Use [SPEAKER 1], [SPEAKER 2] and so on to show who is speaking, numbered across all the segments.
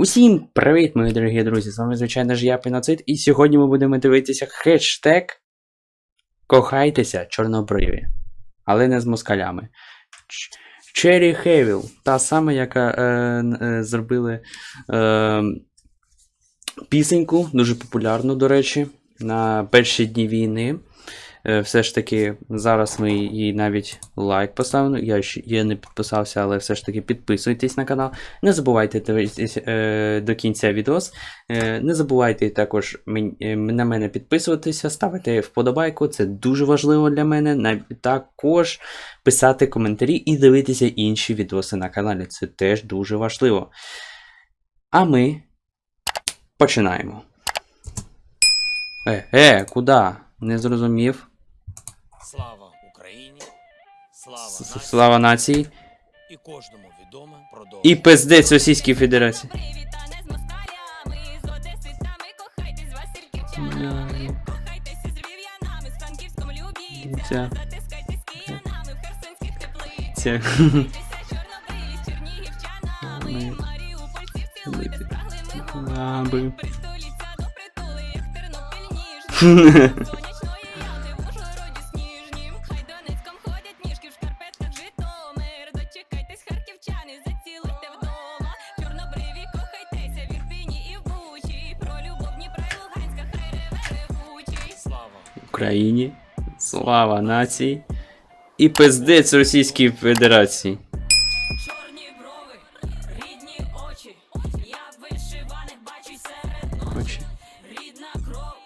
[SPEAKER 1] Усім привіт, мої дорогі друзі! З вами, звичайно ж, я Піноцид, і сьогодні ми будемо дивитися хештег Кохайтеся чорнобриві. Але не з москалями. Черрі Хевіл, та сама, яка е, е, зробили е, пісеньку, дуже популярну, до речі, на перші дні війни. Е, все ж таки, зараз ми їй навіть лайк поставили. Я ще не підписався, але все ж таки підписуйтесь на канал. Не забувайте дивитись е, до кінця відос. Е, не забувайте також на мене підписуватися, ставити вподобайку. Це дуже важливо для мене. Також писати коментарі і дивитися інші відоси на каналі. Це теж дуже важливо. А ми починаємо. Е, е, куди? Не зрозумів.
[SPEAKER 2] Слава Україні, слава нації
[SPEAKER 1] Слава нації.
[SPEAKER 2] і кожному відоме продовження.
[SPEAKER 1] І пиздець Російській Федерації.
[SPEAKER 3] Привітане з москалями,
[SPEAKER 1] Україні. Слава нації. І пиздець Російській Федерації.
[SPEAKER 3] Чорні брови, рідні очі, я вишиваних бачу серед ночі. Рідна кров,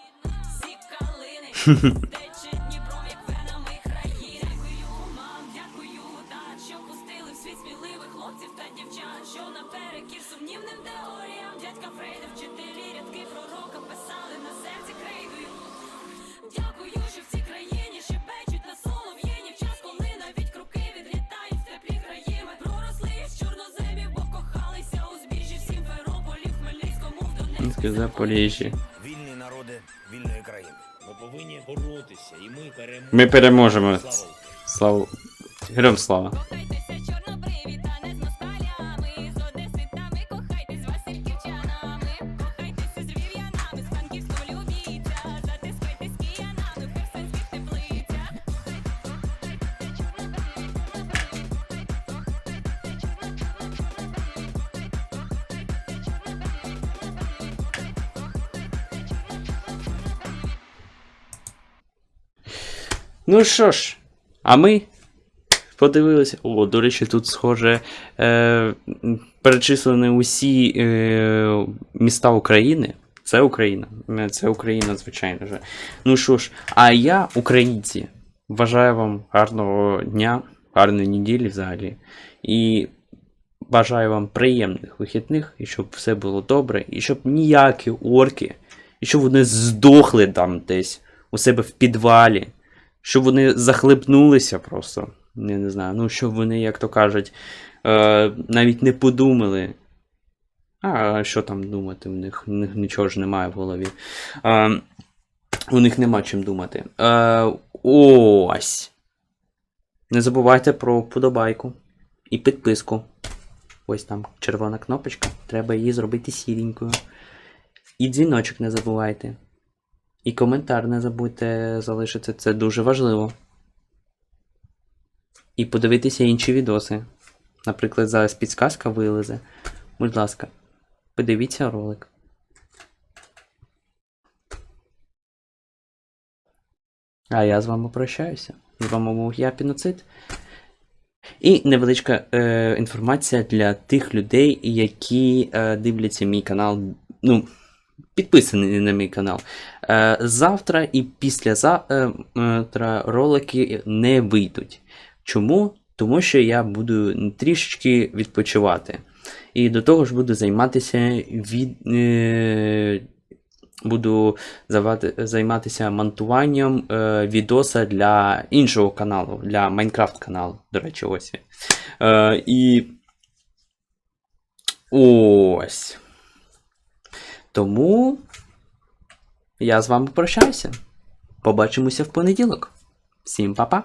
[SPEAKER 3] всі калини, тече Дніпром, як венами країни. Дякую вам, дякую, так, що пустили в світ сміливих хлопців та дівчат, що наперекір сумнівним теоріям. Дядька Фрейда, Хмельницькому,
[SPEAKER 1] Запоріжжя. Запоріжжі.
[SPEAKER 2] вільні народи вільної країни. Ми повинні боротися, і ми переможемо.
[SPEAKER 1] Ми переможемо.
[SPEAKER 2] Слава.
[SPEAKER 1] Героям слава. Ну що ж, а ми подивилися. О, до речі, тут схоже е, перечислені усі е, міста України. Це Україна. Це Україна, звичайно ж. Ну що ж, а я, українці, бажаю вам гарного дня, гарної неділі взагалі. І бажаю вам приємних вихідних, і щоб все було добре, і щоб ніякі орки, і щоб вони здохли там десь у себе в підвалі щоб вони захлипнулися просто. Я не знаю. Ну, щоб вони, як то кажуть, е, навіть не подумали. А що там думати? У них, них нічого ж немає в голові. Е, у них нема чим думати. Е, ось. Не забувайте про вподобайку і підписку. Ось там червона кнопочка. Треба її зробити сіренькою. І дзвіночок не забувайте. І коментар не забудьте залишити, це дуже важливо. І подивитися інші відоси. Наприклад, зараз підсказка вилезе. Будь ласка, подивіться ролик. А я з вами прощаюся. З вами був я Піноцид. І невеличка е, інформація для тих людей, які е, дивляться мій канал. Ну, підписані на мій канал. Е, завтра і післязавтра ролики не вийдуть. Чому? Тому що я буду трішечки відпочивати. І до того ж буду займатися від. Е, буду займатися монтуванням е, відоса для іншого каналу, для Майнкрафт каналу, до речі, ось. Е, і. Ось. Тому я з вами прощаюся. Побачимося в понеділок. Всім па-па!